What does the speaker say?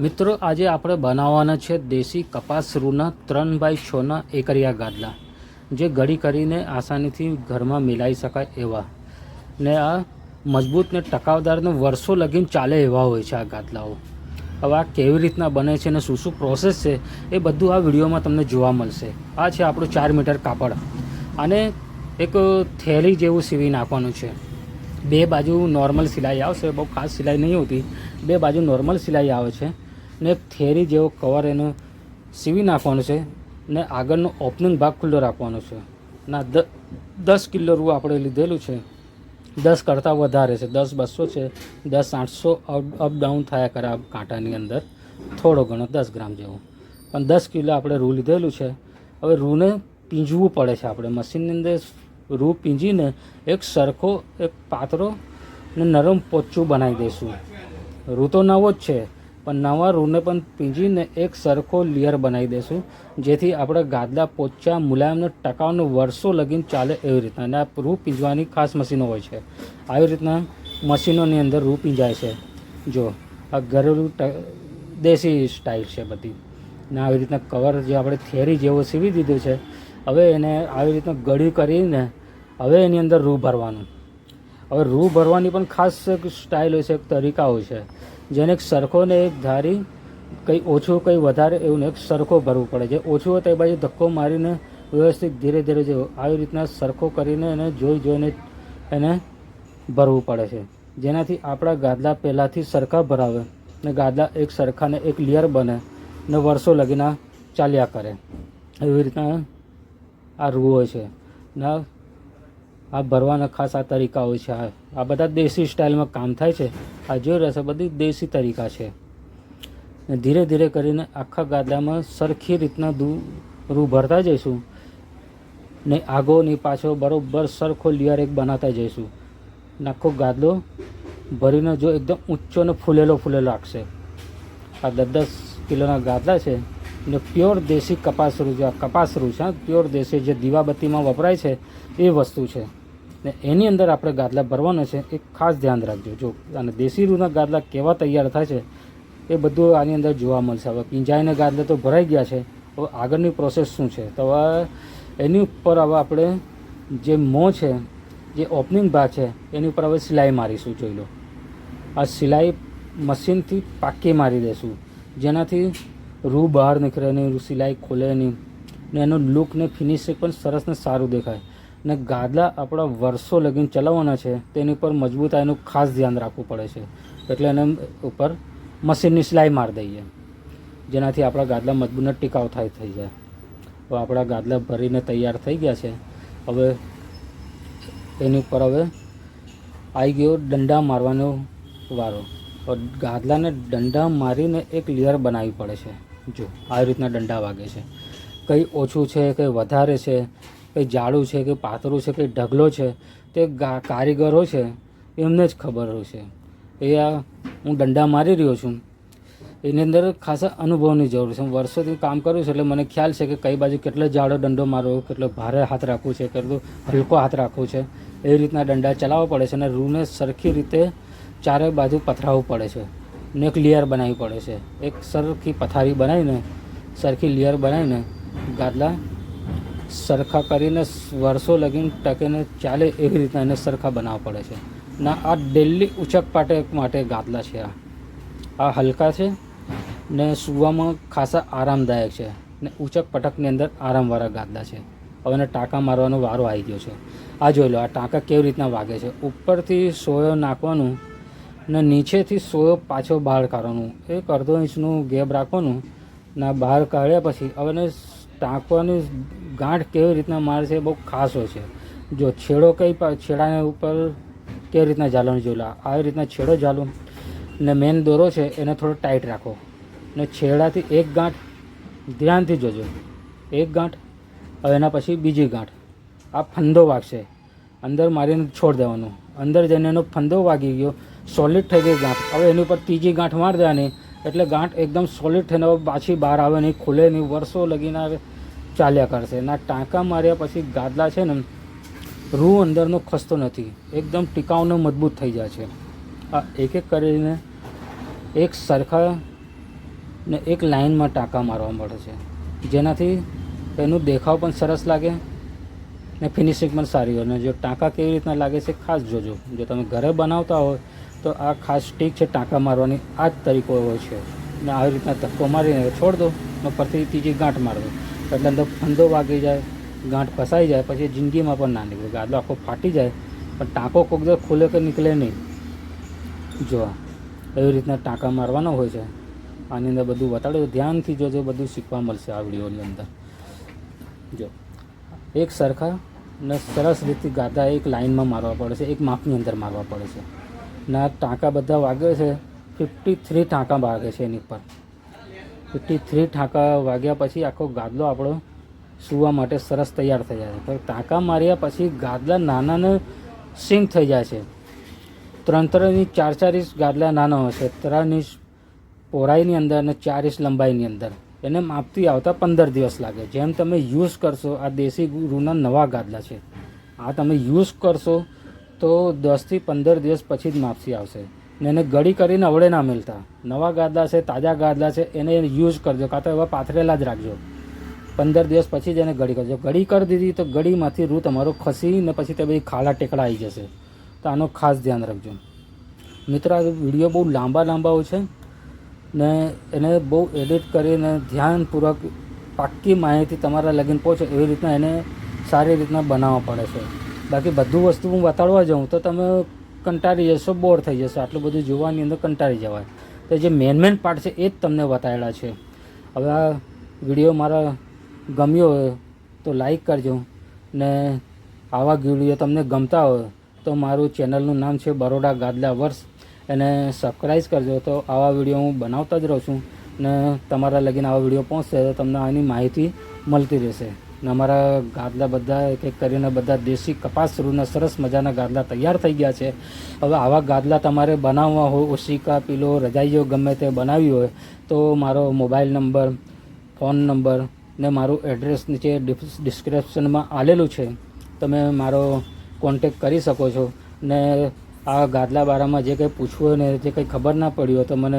મિત્રો, આજે આપણે બનાવવાના છે દેશી કપાસ રૂના ત્રણ બાય છના એકરિયા ગાદલા, જે ઘડી કરીને આસાનીથી ઘરમાં મિલાઈ શકાય એવા. ને આ મજબૂત ને ટકાવદારને વર્ષો લગીન ચાલે એવા હોય છે આ ગાદલાઓ. હવે આ કેવી રીતના બને છે ને શું શું પ્રોસેસ છે, એ બધું આ વિડીયોમાં તમને જોવા મળશે. આ છે આપણું ચાર મીટર કાપડ. અને એક થેલી જેવું સીવી નાખવાનું છે. બે બાજુ નોર્મલ સિલાઈ આવશે, બહુ ખાસ સિલાઈ નહીં હોતી. બે બાજુ નોર્મલ સિલાઈ આવે છે. ને એક થેરી જેવો કવર એનો સીવી નાખવાનો છે ને આગળનો ઓપનિંગ ભાગ ખુલ્લો રાખવાનો છે. ના, દ, દસ કિલો રૂ આપણે લીધેલું છે. દસ કરતાં વધારે છે. દસ બસો છે. દસ આઠસો અપ ડાઉન થયા કરે આ કાંટાની અંદર. થોડો ઘણો, દસ ગ્રામ જેવો. પણ દસ કિલો આપણે રૂ લીધેલું છે. હવે રૂને પીંજવું પડે છે આપણે. મશીનની અંદર રૂ પીંજીને એક સરખો એક પાતળો ને નરમ પોચું બનાવી દઈશું. રૂ તો નવો જ છે. પણ નવા રૂને પણ પીંજીને એક સરખો લેયર બનાવી દઈશું જેથી આપણે ગાદલા પોચા મુલાયમને ને વર્ષો લગીને ચાલે એવી રીતના. અને આ રૂ પીંજવાની ખાસ મશીનો હોય છે. આવી રીતના મશીનોની અંદર રૂ પીંજાય છે. જો, આ ઘરેલું દેશી સ્ટાઇલ છે બધી. ને આવી રીતના કવર જે આપણે થેરી જેવો સીવી દીધું છે, હવે એને આવી રીતના ગળ્યું કરીને હવે એની અંદર રૂ ભરવાનું. હવે રૂ ભરવાની પણ ખાસ એક સ્ટાઇલ હોય છે, એક તરીકા હોય છે. જેને એક સરખો ને એક ધારી કંઈ ઓછું, કંઈ વધારે એવું એક સરખો ભરવું પડે છે. ઓછું હોય તો એ બાજુ ધક્કો મારીને વ્યવસ્થિત ધીરે ધીરે જે આવી રીતના સરખો કરીને એને જોઈ જોઈને એને ભરવું પડે છે. જેનાથી આપણા ગાદલા પહેલાંથી સરખા ભરાવે ને ગાદલા એક સરખા ને એક લેયર બને ને વર્ષો લગીના ચાલ્યા કરે. એવી રીતના આ રૂ હોય છે. ને આ ભરવાના ખાસ આ તરીકા હોય છે. આ બધા દેશી સ્ટાઇલમાં કામ થાય છે. આ જોઈ રહેશે બધી દેશી તરીકા છે. ધીરે ધીરે કરીને આખા ગાદલામાં સરખી રીતના દૂ રૂ ભરતા જઈશું. ને આગો ને પાછો બરોબર સરખો લેયર એક બનાવતા જઈશું. આખો ગાદલો ભરીને જો એકદમ ઊંચો ને ફૂલેલો ફૂલેલો રાખશે આ દસ દસ કિલોના ગાદલા છે. ને પ્યોર દેશી કપાસ રૂ જે આ કપાસ રૂ છે પ્યોર દેશી જે દીવાબત્તીમાં વપરાય છે, એ વસ્તુ છે. ને એની અંદર આપણે ગાદલા ભરવાના છે એ ખાસ ધ્યાન રાખજો. જો અને દેશી રૂના ગાદલા કેવા તૈયાર થાય છે, એ બધું આની અંદર જોવા મળશે. હવે પીંજાઈને ગાદલા તો ભરાઈ ગયા છે, હવે આગળની પ્રોસેસ શું છે? તો હવે એની ઉપર હવે આપણે જે મો છે, જે ઓપનિંગ ભાગ છે, એની ઉપર હવે સિલાઈ મારીશું, જોઈ લો. આ સિલાઈ મશીનથી પાકી મારી દઈશું જેનાથી રૂ બહાર નીકળે નહીં, રૂ સિલાઈ ખોલે નહીં. ને એનો લુક ને ફિનિશિંગ પણ સરસ ને સારું દેખાય. ને ગાદલા આપણા વર્ષો લગીને ચલાવવાના છે, તેની પર મજબૂતાઈનું ખાસ ધ્યાન રાખવું પડે છે. એટલે એને ઉપર મશીનની સિલાઈ મારી દઈએ. જેનાથી આપણા ગાદલા મજબૂત ટીકાવ થાય, થઈ જાય. હવે આપણા ગાદલા ભરીને તૈયાર થઈ ગયા છે. હવે એની ઉપર હવે આવી ગયો દંડા મારવાનો વારો. ગાદલાને દંડા મારીને એક લેયર બનાવવી પડે છે. જો, આવી રીતના દંડા વાગે છે. કંઈ ઓછું છે, કંઈ વધારે છે, કંઈ જાડું છે કે પાતળું છે, કંઈ ઢગલો છે, તે કારીગરો છે, એમને જ ખબર હોય છે. એ આ, હું દંડા મારી રહ્યો છું. એની અંદર ખાસા અનુભવની જરૂર છે. હું વર્ષોથી કામ કરું છું એટલે મને ખ્યાલ છે કે કઈ બાજુ કેટલો જાડો દંડો મારવો, કેટલો ભારે હાથ રાખવું છે, કેટલો હલકો હાથ રાખવું છે. એ રીતના દંડા ચલાવવા પડે છે અને રૂને સરખી રીતે ચારે બાજુ પથરાવવું પડે છે. ને એક લેયર બનાવવી પડે છે. એક સરખી પથારી બનાવીને, સરખી લેયર બનાવીને, ગાદલા સરખા કરીને વર્ષો લગીને ટકેને ચાલે એવી રીતના એને સરખા બનાવવા પડે છે. ના આ ડેલી ઉચક પાટે માટે ગાદલા છે આ. આ હલકા છે ને સૂવામાં ખાસા આરામદાયક છે. ને ઉચક પટકની અંદર આરામવાળા ગાદલા છે. હવે એને ટાંકા મારવાનો વારો આવી ગયો છે. આ જોઈ લો, આ ટાંકા કેવી રીતના વાગે છે? ઉપરથી સોયો નાખવાનું ને નીચેથી સોયો પાછો બહાર કાઢવાનું. એક અડધો ઇંચનું ગેપ રાખવાનું ના બહાર કાઢ્યા પછી હવે ટાંકવાની ગાંઠ કેવી રીતના મારે છે એ બહુ ખાસ હોય છે. જો છેડો કઈ છેડાને ઉપર કેવી રીતના ઝાલવાનું જોઈ આવી રીતના છેડો ઝાલો ને મેન દોરો છે એને થોડો ટાઈટ રાખો. ને છેડાથી એક ગાંઠ ધ્યાનથી જોજો. એક ગાંઠ, હવે એના પછી બીજી ગાંઠ. આ ફંદો વાગશે. અંદર મારીને છોડ દેવાનું. અંદર જઈને એનો ફંદો વાગી ગયો. સોલિડ થઈ ગઈ ગાંઠ. હવે એની ઉપર ત્રીજી ગાંઠ માર દેવાની. એટલે ગાંઠ એકદમ સોલિડ થઈને પાછી બહાર આવે નહીં, ખુલે નહીં, વર્ષો લગીને આવે, ચાલ્યા કરશે. ના ટાંકા માર્યા પછી ગાદલા છે ને, રૂ અંદરનો ખસતો નથી. એકદમ ટીકાઉનો મજબૂત થઈ જાય છે. આ એક એક કરીને એક સરખા ને એક લાઇનમાં ટાંકા મારવા મળે છે. જેનાથી એનું દેખાવ પણ સરસ લાગે ને ફિનિશિંગ પણ સારી હોય. અને જો ટાંકા કેવી રીતના લાગે છે, ખાસ જોજો. જો તમે ઘરે બનાવતા હોય, તો આ ખાસ સ્ટીક છે ટાંકા મારવાની. આ જ તરીકો હોય છે. ને આવી રીતના ધક્કો મારીને છોડ દો, ને પરથી ત્રીજી ગાંઠ માર દો. એટલે અંદર ફંદો વાગી જાય, ગાંઠ ફસાઈ જાય, પછી જિંદગીમાં પણ ના નીકળે. ગાદલો આખો ફાટી જાય, પણ ટાંકો કોક દર ખુલે કે નીકળે નહીં. જો એવી રીતના ટાંકા મારવાનો હોય છે. આની અંદર બધું બતાડ્યું ધ્યાનથી જોજો, બધું શીખવા મળશે આ વિડીયોની અંદર. જો. એક સરખા ને સરસ રીતે ગાદા એક લાઇનમાં મારવા પડે છે, એક માપની અંદર મારવા પડે છે. ને ટાંકા બધા વાગે છે ફિફ્ટી થ્રી ટાંકા વાગે છે એની પર ફિફ્ટી થ્રી ટાંકા વાગ્યા પછી આખો ગાદલો આપણો સૂવા માટે સરસ તૈયાર થઈ જાય છે. પણ ટાંકા માર્યા પછી ગાદલા નાના ને સિંક થઈ જાય છે. ત્રણ ત્રણ ઇંચ ચાર ચાર ઇંચ ગાદલા નાના હોય છે, ત્રણ ઇંચ પહોળાઈની અંદર અને ચાર ઇંચ લંબાઈની અંદર. એને માપથી આવતા પંદર દિવસ લાગે. જેમ તમે યુઝ કરશો, આ દેશી રૂના નવા ગાદલા છે. આ તમે યુઝ કરશો તો દસથી પંદર દિવસ પછી જ માપસી આવશે. ને એને ગળી કરીને અવળે ના મિલતા. નવા ગાદલા છે, તાજા ગાદલા છે, એને યુઝ કરજો. કાં તો એવા પાથરેલા જ રાખજો. પંદર દિવસ પછી જ એને ગળી કરજો. ગળી કરી દીધી તો ગળીમાંથી રૂ તમારો ખસી ને પછી તે બધી ખાલા ટેકડા આવી જશે. તો આનો ખાસ ધ્યાન રાખજો. મિત્રો, આ વીડિયો બહુ લાંબા લાંબા હોય છે. ને એને બહુ એડિટ કરીને ધ્યાનપૂર્વક પાક્કી માહિતી તમારા લગીન પહોંચે એવી રીતના એને સારી રીતના બનાવવા પડે છે. બાકી બધું વસ્તુ હું બતાડવા જાઉં તો તમે કંટાળી જશો બોર થઈ જશો. આટલું બધું જોવાની અંદર કંટાળી જવાય. તો જે મેન મેન પાર્ટ છે એ જ તમને બતાવેલા છે. હવે આ વીડિયો મારા ગમ્યો હોય તો લાઈક કરજો ને આવા વીડિયો તમને ગમતા હોય તો મારું ચેનલનું નામ છે બરોડા ગાદલા વર્ષ એને સબસ્ક્રાઈબ કરજો તો આવા વીડિયો હું બનાવતા જ રહું છું ને તમારા લગીને આવા વીડિયો પહોંચશે તો તમને આની માહિતી મળતી રહેશે. ને અમારા ગાદલા બધા એક એક કરીને બધા દેશી કપાસ રૂના સરસ મજાના ગાદલા તૈયાર થઈ ગયા છે. હવે આવા ગાદલા તમારે બનાવવા હોય, ઓશિકા, પીલો, રજાઈઓ ગમે તે બનાવી હોય, તો મારો મોબાઈલ નંબર, ફોન નંબર ને મારું એડ્રેસ નીચે ડિસ્ક્રિપ્શનમાં આલેલું છે. તમે મારો કોન્ટેક કરી શકો છો ને આ ગાદલા બારામાં જે કંઈ પૂછવું હોય ને જે કંઈ ખબર ના પડી હોય તો મને